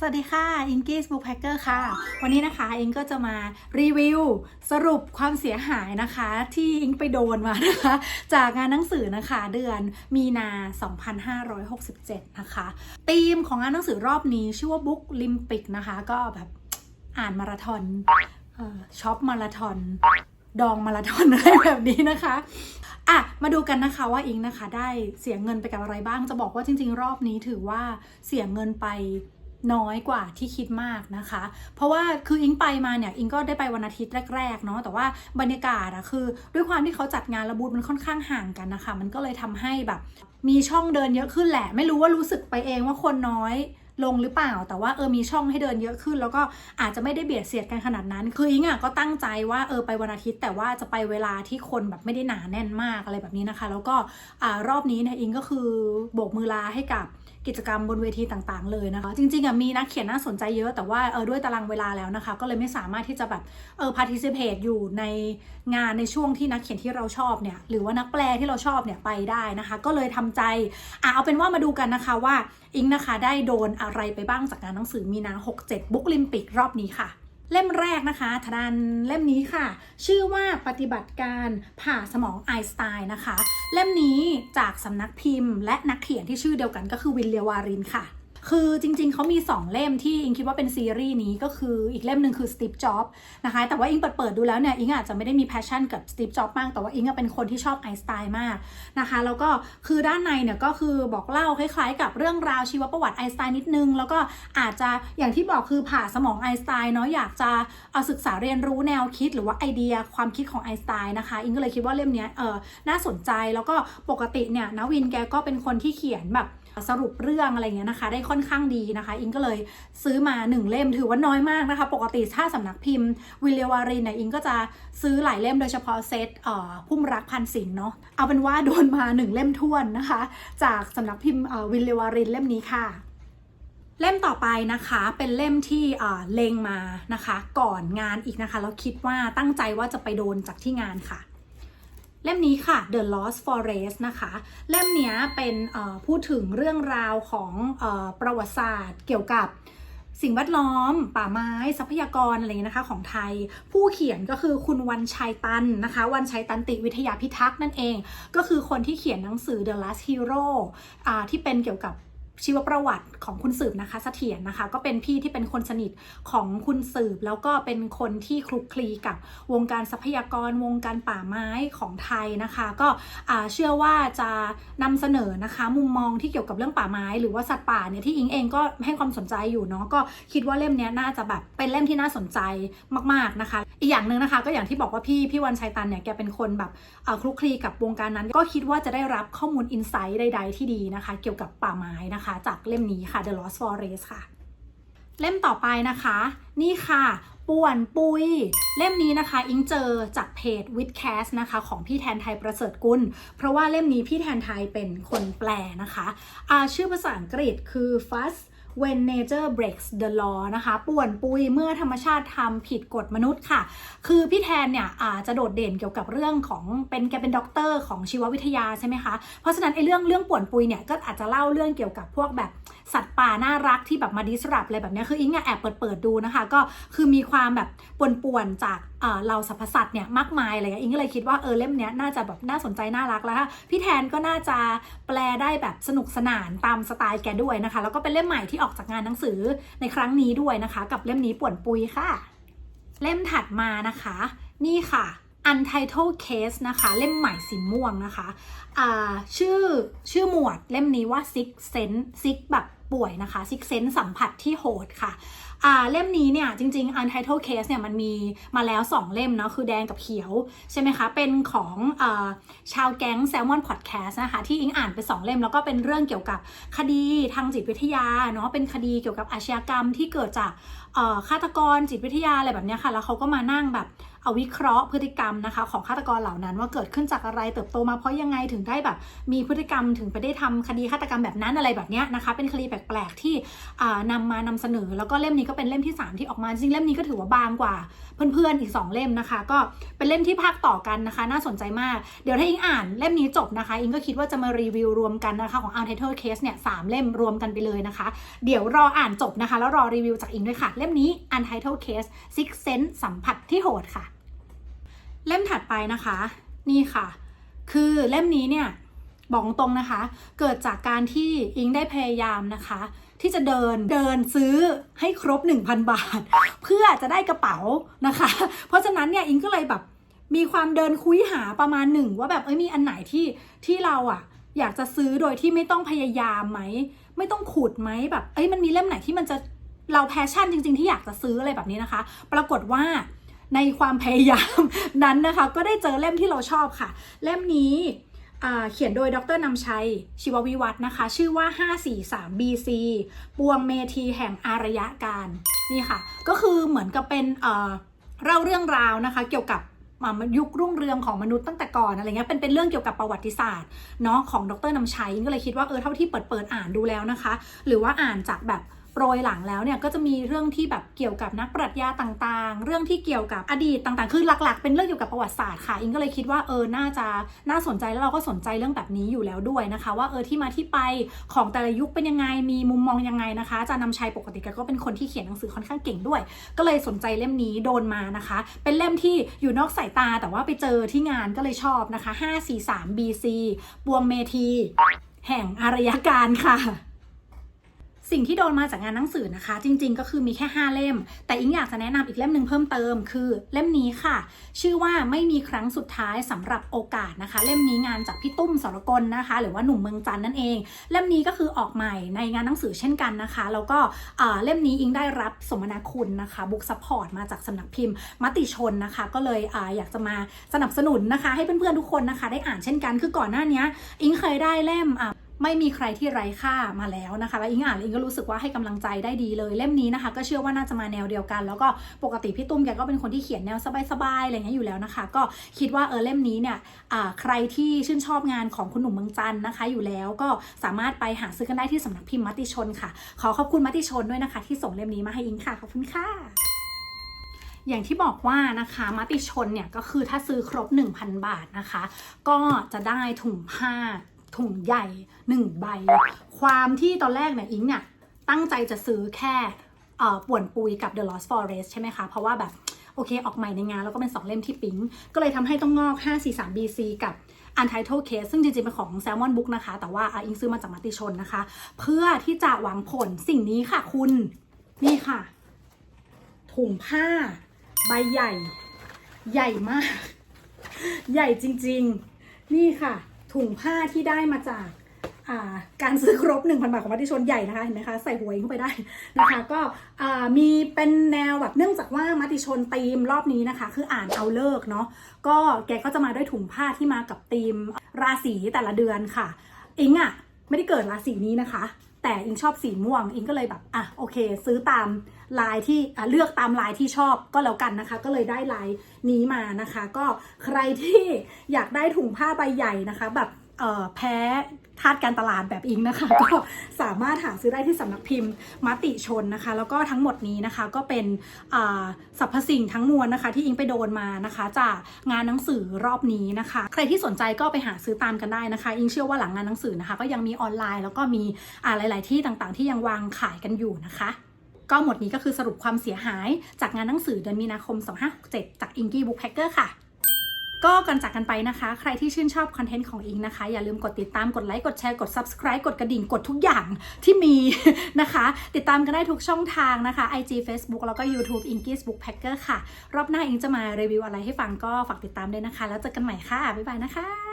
สวัสดีค่ะอิงกี้สบุ๊กแพคเกอร์ค่ะ วันนี้นะคะอิงก็จะมารีวิวสรุปความเสียหายนะคะ ที่อิงไปโดนมานะคะ จากงานหนังสือนะคะเดือนมีนา 2567 นะคะธีมของงานหนังสือรอบนี้ชื่อว่าบุ๊กลิมปิกนะคะ ก็แบบอ่านมาราธอนออช็อปมาราธอนดองมาราธอนอะไรแบบนี้นะคะอะมาดูกันนะคะว่าอิงนะคะ ได้เสียเงินไปกับอะไรบ้างจะบอกว่าจริง ๆ รอบนี้ถือว่าเสียเงินไป น้อยกว่าที่คิดมากนะคะ เพราะว่าคืออิงไปมาเนี่ยอิงก็ได้ไปวันอาทิตย์แรกๆเนาะแต่ว่าบรรยากาศอะคือ ด้วยความที่เขาจัดงานระบูดมันค่อนข้างห่างกันนะคะ มันก็เลยทำให้แบบ มีช่องเดินเยอะขึ้นแหละ ไม่รู้ว่ารู้สึกไปเองว่าคนน้อย ลงหรือเปล่า แต่ว่าเออมีช่องให้เดินเยอะขึ้น แล้วก็อาจจะไม่ได้เบียดเสียดกันขนาดนั้น คืออิงอะก็ตั้งใจว่าเออไปวันอาทิตย์ แต่ว่าจะไปเวลาที่คนแบบไม่ได้หนาแน่นมากอะไรแบบนี้นะคะ แล้วก็อ่ารอบนี้เนี่ยอิงก็คือโบกมือลาให้กับกิจกรรมบนเวทีต่างๆ เลยนะคะ จริงๆอะมีนักเขียนน่าสนใจเยอะแต่ว่าเออด้วยตารางเวลาแล้วนะคะ ก็เลยไม่สามารถที่จะแบบเออ participate อยู่ในงานในช่วงที่นักเขียนที่เราชอบเนี่ยหรือว่านักแปลที่เราชอบเนี่ยไปได้นะคะ ก็เลยทำใจอะเอาเป็นว่ามาดูกันนะคะว่าอิงนะคะได้โดนอะไรไปบ้างจากงานหนังสือมีนา 67 บุ๊กลิมปิกรอบนี้ค่ะ เล่มแรกนะคะทดานเล่มนี้ค่ะ ชื่อว่าปฏิบัติการผ่าสมองไอสไตน์นะคะ เล่มนี้จากสำนักพิมพ์ และนักเขียนที่ชื่อเดียวกันก็คือวินเลียวารินค่ะ คือจริงๆ เขามี 2 เล่มที่อิงคิดว่าเป็นซีรีส์นี้ก็คืออีกเล่มหนึ่งคือสตีฟจ็อบนะคะ แต่ว่าอิงเปิดเปิดๆดูแล้วเนี่ย อิงอาจจะไม่ได้มีแพชชั่นกับสตีฟจ็อบมาก แต่ว่าอิงเป็นคนที่ชอบไอสไตน์มากนะคะ แล้วก็คือด้านในเนี่ยก็คือบอกเล่าคล้ายๆ กับเรื่องราวชีวประวัติไอสไตน์นิดนึง แล้วก็อาจจะอย่างที่บอกคือผ่าสมองไอสไตน์เนาะอยากจะเอาศึกษาเรียนรู้แนวคิดหรือว่าไอเดียความคิดของไอสไตน์นะคะ อิงก็เลยคิดว่าเล่มเนี้ยเออน่าสนใจแล้วก็ปกติเนี่ยนวินแกก็เป็นคนที่เขียนแบบ สรุปเรื่องอะไรเงี้ยนะคะ ได้ค่อนข้างดีนะคะ อิงก็เลยซื้อมา 1 เล่มถือว่าน้อยมากนะคะ ปกติถ้าสำนักพิมพ์วิลเลวารินเนี่ยอิงก็จะซื้อหลายเล่มโดยเฉพาะเซตเอ่อพุ่มรักพันศิลเนาะเอาเป็นว่าโดนมา 1 เล่มท้วนนะคะ จากสำนักพิมพ์เอ่อวิลเลวารินเล่มนี้ค่ะเล่มต่อไปนะคะเป็นเล่มที่เอ่อเลงมานะคะ ก่อนงานอีกนะคะแล้วคิดว่าตั้งใจว่าจะไปโดนจากที่งานค่ะ เล่มนี้ค่ะ The Lost Forest นะคะ เล่มนี้เป็นพูดถึงเรื่องราวของอประวัติศาสตร์เกี่ยวกับสิ่งแวดล้อม ป่าไม้ทรัพยากรอะไรเงี้นะคะของไทย ผู้เขียนก็คือคุณวันชัยตันนะคะ วันชัยตันติวิทยาพิทักษ์นั่นเอง ก็คือคนที่เขียนหนังสือ The Last Hero อ่าที่เป็นเกี่ยวกับ ชีวประวัติของคุณสืบนะคะเสถียรนะคะ ก็เป็นพี่ที่เป็นคนสนิทของคุณสืบ แล้วก็เป็นคนที่คลุกคลีกับวงการทรัพยากรวงการป่าไม้ของไทยนะคะ ก็เชื่อว่าจะนำเสนอนะคะ มุมมองที่เกี่ยวกับเรื่องป่าไม้ หรือว่าสัตว์ป่าเนี่ยที่อิงเองก็ให้ความสนใจอยู่เนาะก็คิดว่าเล่มนี้น่าจะแบบเป็นเล่มที่น่าสนใจมาก ๆนะคะ อีกอย่างหนึ่งนะคะ ก็อย่างที่บอกว่าพี่พี่วันชัยตันเนี่ยแกเป็นคนแบบคลุกคลีกับวงการนั้น ก็คิดว่าจะได้รับข้อมูลอินไซต์ใด ๆ ที่ดีนะคะ เกี่ยวกับป่าไม้นะคะจากเล่มนี้ค่ะ The Lost Forest ค่ะ เล่มต่อไปนะคะ นี่ค่ะป่วนปุย เล่มนี้นะคะ อิงเจอจากเพจ w i t c a s t นะคะ ของพี่แทนไทยประเสริฐกุล เพราะว่าเล่มนี้พี่แทนไทยเป็นคนแปลนะคะอาชื่อภาษาอังกฤษคือ Fast When Nature Breaks the Law นะคะป่วนปุยเมื่อธรรมชาติทำผิดกฎมนุษย์ค่ะ คือพี่แทนเนี่ยอาจจะโดดเด่นเกี่ยวกับเรื่องของเป็นแกเป็นด็อกเตอร์ของชีววิทยาใช่ไหมคะ เพราะฉะนั้นไอ้เรื่องเรื่องป่วนปุยเนี่ยก็อาจจะเล่าเรื่องเกี่ยวกับพวกแบบ สัตว์ป่าน่ารักที่แบบมาดิสรับอะไรแบบนี้คืออิงอะแอบเปิดเปิดๆดูนะคะ ก็คือมีความแบบป่วนๆจากเราสรรพสัตว์เนี่ยมากมายอะไรเงี้ยอิงก็เลยคิดว่าเออเล่มเนี้ยน่าจะแบบน่าสนใจน่ารักแล้วค่ะพี่แทนก็น่าจะแปลได้แบบสนุกสนานตามสไตล์แกด้วยนะคะ แล้วก็เป็นเล่มใหม่ที่ออกจากงานหนังสือในครั้งนี้ด้วยนะคะ กับเล่มนี้ป่วนปุยค่ะ เล่มถัดมานะคะ นี่ค่ะ Untitled Case นะคะ เล่มใหม่สีม่วงนะคะชื่อชื่อหมวดเล่มนี้ว่า Six Sense Six แบบ ป่วยนะคะ Six Sense สัมผัสที่โหดค่ะอ่าเล่มนี้เนี่ยจริงๆ Untitled Case เนี่ยมันมีมาแล้ว 2 เล่มเนาะคือแดงกับเขียว ใช่ไหมคะ เป็นของอชาวแก๊ง Salmon Podcast นะคะ ที่อิงอ่านไป 2 เล่ม แล้วก็เป็นเรื่องเกี่ยวกับคดีทางจิตวิทยาเนาะเป็นคดีเกี่ยวกับอาชญากรรมที่เกิดจากฆาตกรจิตวิทยาอะไรแบบนี้ค่ะ แล้วเขาก็มานั่งแบบเอาวิเคราะห์พฤติกรรมนะคะของฆาตกรเหล่านั้น ว่าเกิดขึ้นจากอะไรเติบโตมาเพราะยังไงถึงได้แบบ มีพฤติกรรมถึงไปได้ทำคดีฆาตกรรมแบบนั้นอะไรแบบนี้นะคะ เป็นคดีแแปลกๆ ที่อ่านำมานำเสนอ แล้วก็เล่มนี้ก็เป็นเล่มที่ 3 ที่ออกมาจริงเล่มนี้ก็ถือว่าบางกว่าเพื่อนๆอีก 2 เล่มนะคะ ก็เป็นเล่มที่ภาคต่อกันนะคะ น่าสนใจมาก เดี๋ยวถ้าอิงอ่านเล่มนี้จบนะคะ อิงก็คิดว่าจะมารีวิวรวมกันนะคะของ Untitled Case เนี่ยสามเล่มรวมกันไปเลยนะคะ เดี๋ยวรออ่านจบนะคะ แล้วรอรีวิวจากอิงด้วยค่ะ เล่มนี้ Untitled Case Six Sense สัมผัสที่โหดค่ะ เล่มถัดไปนะคะ นี่ค่ะ คือเล่มนี้เนี่ย บอกตรงนะคะ เกิดจากการที่อิงได้พยายามนะคะ ที่จะเดินเดินซื้อให้ครบ 1,000 บาท เพื่อจะได้กระเป๋านะคะ เพราะฉะนั้นเนี่ยอิงก็เลยแบบมีความเดินคุยหาประมาณหนึ่งว่าแบบเอ้ยมีอันไหนที่ที่เราอะอยากจะซื้อโดยที่ไม่ต้องพยายามไหมไม่ต้องขุดไหมแบบเอ้ยมันมีเล่มไหนที่มันจะเราแพชชั่นจริง ๆ ที่อยากจะซื้ออะไรแบบนี้นะคะ ปรากฏว่าในความพยายามนั้นนะคะ ก็ได้เจอเล่มที่เราชอบค่ะ เล่มนี้ เขียนโดยดรนำชัยชีววิวัฒนะคะ ชื่อว่า 543 BC ปวงเมธีแห่งอารยะการ นี่ค่ะ ก็คือเหมือนกับเป็นเล่าเรื่องราวนะคะ เกี่ยวกับอ่ายุครุ่งเรืองของมนุษย์ตั้งแต่ก่อนอะไรเงี้ยเป็นเป็นเรื่องเกี่ยวกับประวัติศาสตร์เนาะของดรนำชัยก็เลยคิดว่าเออเท่าที่เปิดเปิดอ่านดูแล้วนะคะ หรือว่าอ่านจากแบบ รยหลังแล้วเนี่ยก็จะมีเรื่องที่แบบเกี่ยวกับนักปรัชญาต่างๆ เรื่องที่เกี่ยวกับอดีตต่างๆ คือหลักๆ เป็นเรื่องเกี่ยวกับประวัติศาสตร์ค่ะ อิงก็เลยคิดว่าเออ น่าจะน่าสนใจแล้วเราก็สนใจเรื่องแบบนี้อยู่แล้วด้วยนะคะ ว่าเออที่มาที่ไปของแต่ละยุคเป็นยังไง มีมุมมองยังไงนะคะอาจารย์นำชัยปกติกก็เป็นคนที่เขียนหนังสือค่อนข้างเก่งด้วย ก็เลยสนใจเล่มนี้โดนมานะคะ เป็นเล่มที่อยู่นอกสายตาแต่ว่าไปเจอที่งานก็เลยชอบนะคะ543 BC บวงเมธีแห่งอารยการค่ะ สิ่งที่โดนมาจากงานหนังสือนะคะ จริงๆ ก็คือมีแค่ 5 เล่ม แต่อิงอยากจะแนะนำอีกเล่มหนึ่งเพิ่มเติม คือเล่มนี้ค่ะ ชื่อว่าไม่มีครั้งสุดท้ายสำหรับโอกาสนะคะ เล่มนี้งานจากพี่ตุ้มสรกลนะคะ หรือว่าหนุ่มเมืองจันนั่นเอง เล่มนี้ก็คือออกใหม่ในงานหนังสือเช่นกันนะคะ แล้วก็เอ่อเล่มนี้อิงได้รับสมนาคุณนะคะบุ๊กซัพพอร์ตมาจากสำนักพิมพ์ มติชนนะคะ ก็เลยอาอยากจะมาสนับสนุนนะคะ ให้เพื่อนๆทุกคนนะคะ ได้อ่านเช่นกันคือก่อนหน้านี้อิงเคยได้เล่ม ไม่มีใครที่ไร้ค่ามาแล้วนะคะ แล้วอิงอ่านแล้วอิงก็รู้สึกว่าให้กำลังใจได้ดีเลย เล่มนี้นะคะ ก็เชื่อว่าน่าจะมาแนวเดียวกัน แล้วก็ปกติพี่ตุ้มแกก็เป็นคนที่เขียนแนวสบายๆอะไรเงี้ยอยู่แล้วนะคะ ก็คิดว่าเออเล่มนี้เนี่ยใครที่ชื่นชอบงานของคุณหนุ่มเมืองจันนะคะ อยู่แล้วก็สามารถไปหาซื้อกันได้ที่สำนักพิมพ์มติชนค่ะ ขอขอบคุณมติชนด้วยนะคะ ที่ส่งเล่มนี้มาให้อิงค่ะขอบคุณค่ะอย่างที่บอกว่านะคะมติชนเนี่ยก็คือถ้าซื้อครบ 1,000 บาทนะคะ ก็จะได้ถุงผ้า ถุงใหญ่ 1 ใบ ความที่ตอนแรกเนี่ยอิงเนี่ยตั้งใจจะซื้อแค่ป่วนปุยกับ The Lost Forest ใช่ไหมคะ เพราะว่าแบบโอเค ออกใหม่ในงาน แล้วก็เป็น 2 เล่มที่ปิ๊ง ก็เลยทำให้ต้องงอก 543 BC กับ Untitled Case ซึ่งจริงๆ เป็นของ Salmon Book นะคะ แต่ว่าอะอิงซื้อมาจากมติชนนะคะ เพื่อที่จะหวังผลสิ่งนี้ค่ะคุณ นี่ค่ะ ถุงผ้า ใบใหญ่ ใหญ่มาก ใหญ่จริง ๆ นี่ค่ะ ถุงผ้าที่ได้มาจากอ่าการซื้อครบ 1,000 บาทของมัติชนใหญ่นะคะเห็นไหมคะใส่หัวเองเข้าไปได้นะคะก็อ่ามีเป็นแนวแบบเนื่องจากว่ามัติชนตีมรอบนี้นะคะ คืออ่านเอาเลิกเนาะก็แกก็จะมาด้วยถุงผ้าที่มากับตีมราศีแต่ละเดือนค่ะ อิงอะ่ะไม่ได้เกิดราศีนี้นะคะ แต่อิงชอบสีม่วง อิงก็เลยแบบอะโอเค ซื้อตามลายที่เลือกตามลายที่ชอบก็แล้วกันนะคะ ก็เลยได้ลายนี้มานะคะ ก็ใครที่อยากได้ถุงผ้าใบใหญ่นะคะ แบบ แพ้ทาสการตลาดแบบอิงนะคะ ก็สามารถหาซื้อได้ที่สำนักพิมพ์มติชนนะคะ แล้วก็ทั้งหมดนี้นะคะก็เป็นสรรพสิ่งทั้งมวลนะคะ ที่อิงไปโดนมานะคะ จากงานหนังสือรอบนี้นะคะ ใครที่สนใจก็ไปหาซื้อตามกันได้นะคะ อิงเชื่อว่าหลังงานหนังสือนะคะ ก็ยังมีออนไลน์ แล้วก็มีอ่าหลาย ๆ ที่ต่างๆ ที่ยังวางขายกันอยู่นะคะก็หมดนี้ก็คือสรุปความเสียหายจากงานหนังสือเดือนมีนาคม 2567 จาก Inky Book Packer ค่ะ ก็ก่อนจากกันไปนะคะ ใครที่ชื่นชอบคอนเทนต์ของอิงนะคะ อย่าลืมกดติดตามกดไลค์กดแชร์กด subscribe กดกระดิ่งกดทุกอย่างที่มีนะคะ ติดตามกันได้ทุกช่องทางนะคะ IG Facebook แล้วก็ YouTube i n g i s Book Packer ค่ะ รอบหน้าอิงจะมารีวิวอะไรให้ฟังก็ฝากติดตามด้วยนะคะ แล้วเจอกันใหม่ค่ะ บ๊ายบายนะคะ